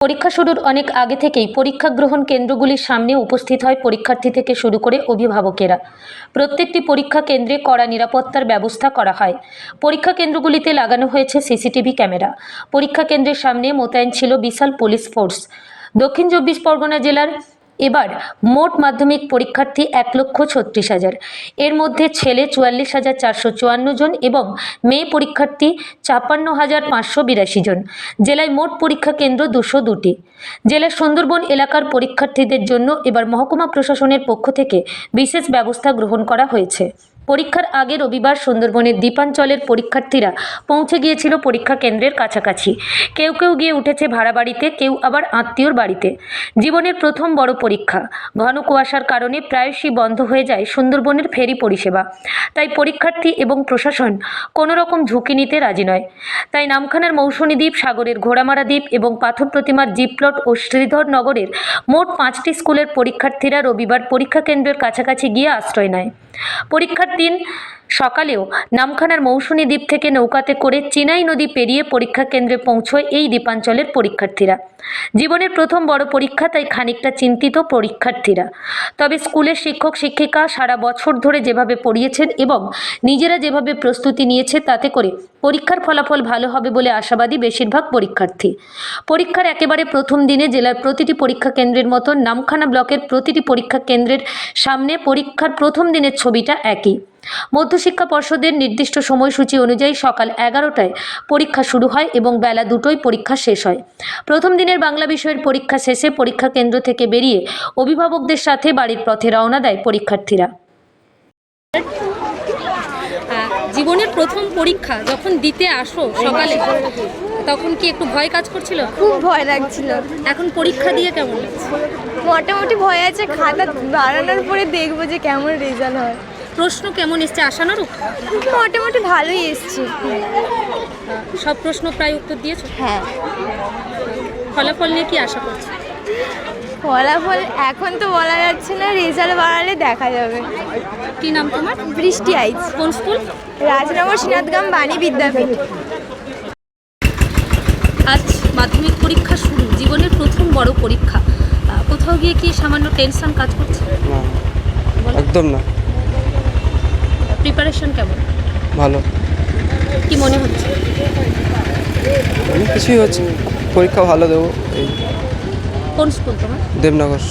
পরীক্ষা শুরুর অনেক আগে থেকেই পরীক্ষা গ্রহণ কেন্দ্রগুলির সামনে উপস্থিত হয় পরীক্ষার্থী থেকে শুরু করে অভিভাবকেরা। প্রত্যেকটি পরীক্ষা কেন্দ্রে কড়া নিরাপত্তার ব্যবস্থা করা হয়। পরীক্ষা কেন্দ্রগুলিতে লাগানো হয়েছে সিসিটিভি ক্যামেরা। পরীক্ষা কেন্দ্রের সামনে মোতায়েন ছিল বিশাল পুলিশ ফোর্স। দক্ষিণ চব্বিশ পরগনা জেলার এবার মোট মাধ্যমিক পরীক্ষার্থী এক লক্ষ ছত্রিশ হাজার। এর মধ্যে ছেলে চুয়াল্লিশ হাজার চারশো চুয়ান্ন জন এবং মেয়ে পরীক্ষার্থী চাপান্ন হাজার পাঁচশো বিরাশি জন। জেলায় মোট পরীক্ষা কেন্দ্র দুশো দুটি। জেলার সুন্দরবন এলাকার পরীক্ষার্থীদের জন্য এবার মহকুমা প্রশাসনের পক্ষ থেকে বিশেষ ব্যবস্থা গ্রহণ করা হয়েছে। পরীক্ষার আগে রবিবার সুন্দরবনের দ্বীপাঞ্চলের পরীক্ষার্থীরা পৌঁছে গিয়েছিল পরীক্ষা কেন্দ্রের কাছাকাছি। কেউ কেউ গিয়ে উঠেছে ভাড়া বাড়িতে, কেউ আবার আত্মীয়র বাড়িতে। জীবনের প্রথম বড় পরীক্ষা। ঘন কুয়াশার কারণে প্রায়শই বন্ধ হয়ে যায় সুন্দরবনের ফেরি পরিষেবা। তাই পরীক্ষার্থী এবং প্রশাসন কোনো রকম ঝুঁকি নিতে রাজি নয়। তাই নামখানার মৌসুমী দ্বীপ, সাগরের ঘোড়ামারা দ্বীপ এবং পাথর প্রতিমার জিপ্লট ও শ্রীধর নগরের মোট পাঁচটি স্কুলের পরীক্ষার্থীরা রবিবার পরীক্ষা কেন্দ্রের কাছাকাছি গিয়ে আশ্রয় নেয়। পরীক্ষার দিন সকালেও নামখানার মৌসুমী দ্বীপ থেকে নৌকাতে করে চিনাই নদী পেরিয়ে পরীক্ষা কেন্দ্রে পৌঁছয় এই দ্বীপাঞ্চলের পরীক্ষার্থীরা। জীবনের প্রথম বড় পরীক্ষা, তাই খানিকটা চিন্তিত পরীক্ষার্থীরা। তবে স্কুলের শিক্ষক, শিক্ষিকা সারা বছর ধরে যেভাবে পড়িয়েছেন এবং নিজেরা যেভাবে প্রস্তুতি নিয়েছে, তাতে করে পরীক্ষার ফলাফল ভালো হবে বলে আশাবাদী বেশিরভাগ পরীক্ষার্থী। পরীক্ষার একেবারে প্রথম দিনে জেলার প্রতিটি পরীক্ষা কেন্দ্রের মতো নামখানা ব্লকের প্রতিটি পরীক্ষা কেন্দ্রের সামনে পরীক্ষার প্রথম দিনের ছবিটা একই। মধ্যশিক্ষা পর্ষদের নির্দিষ্ট সময়সূচি অনুযায়ী সকাল এগারোটায় পরীক্ষা শুরু হয় এবং বেলা দুটোয় পরীক্ষা শেষ হয়। প্রথম দিনের বাংলা বিষয়ের পরীক্ষা শেষে পরীক্ষা কেন্দ্র থেকে বেরিয়ে অভিভাবকদের সাথে বাড়ির পথে রওনা দেয় পরীক্ষার্থীরা। জীবনের প্রথম পরীক্ষা যখন দিতে আসো সকালে তখন কি একটু ভয় কাজ করছিল? খুব ভয় লাগছিল। এখন পরীক্ষা দিয়ে কেমন মোটামুটি ভয় আছে খাতা বাড়ানোর পরে দেখব যে কেমন রেজাল্ট হয়। প্রশ্ন কেমন এসছে আশানুরূপ? মোটামুটি ভালোই এসছে। সব প্রশ্ন প্রায় উত্তর দিয়েছ? হ্যাঁ। ফলাফল নিয়ে কি আশা করছ? ফলাফল এখন তো বলা যাচ্ছে না রেজাল্ট বাড়ালে দেখা যাবে। কি নাম তোমার? বৃষ্টি আইজ। কোন স্কুল? রাজনগর সিনাতগাম বাণী বিদ্যাপীঠ। আজ মাধ্যমিক পরীক্ষা শুরু জীবনের প্রথম বড় পরীক্ষা। কোথাও গিয়ে কি সামান্য টেনশন কাজ করছে? না একদম না। প্রিপারেশন কেমন? ভালো। কি মনে হচ্ছে? অনেক কিছুই হচ্ছে পরীক্ষা ভালো দেবো এই। কোন স্কুল তোমার? দেবনগর।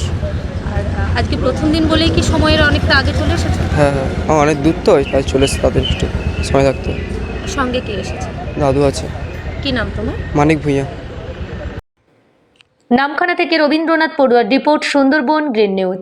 আর আজকে প্রথম দিন বলেই কি সময়ের অনেকটা আগে চলে এসেছে? হ্যাঁ হ্যাঁ। আমার অনেক দূর তো তাই চলে এসেছে তাদের একটু সময় থাকতে সঙ্গে কে এসেছে? দাদু আছে। কি নাম তোমার? মানিক ভূঁইয়া। নামখানা থেকে Rabindranath পড়ুয়ার report Sundarban green news.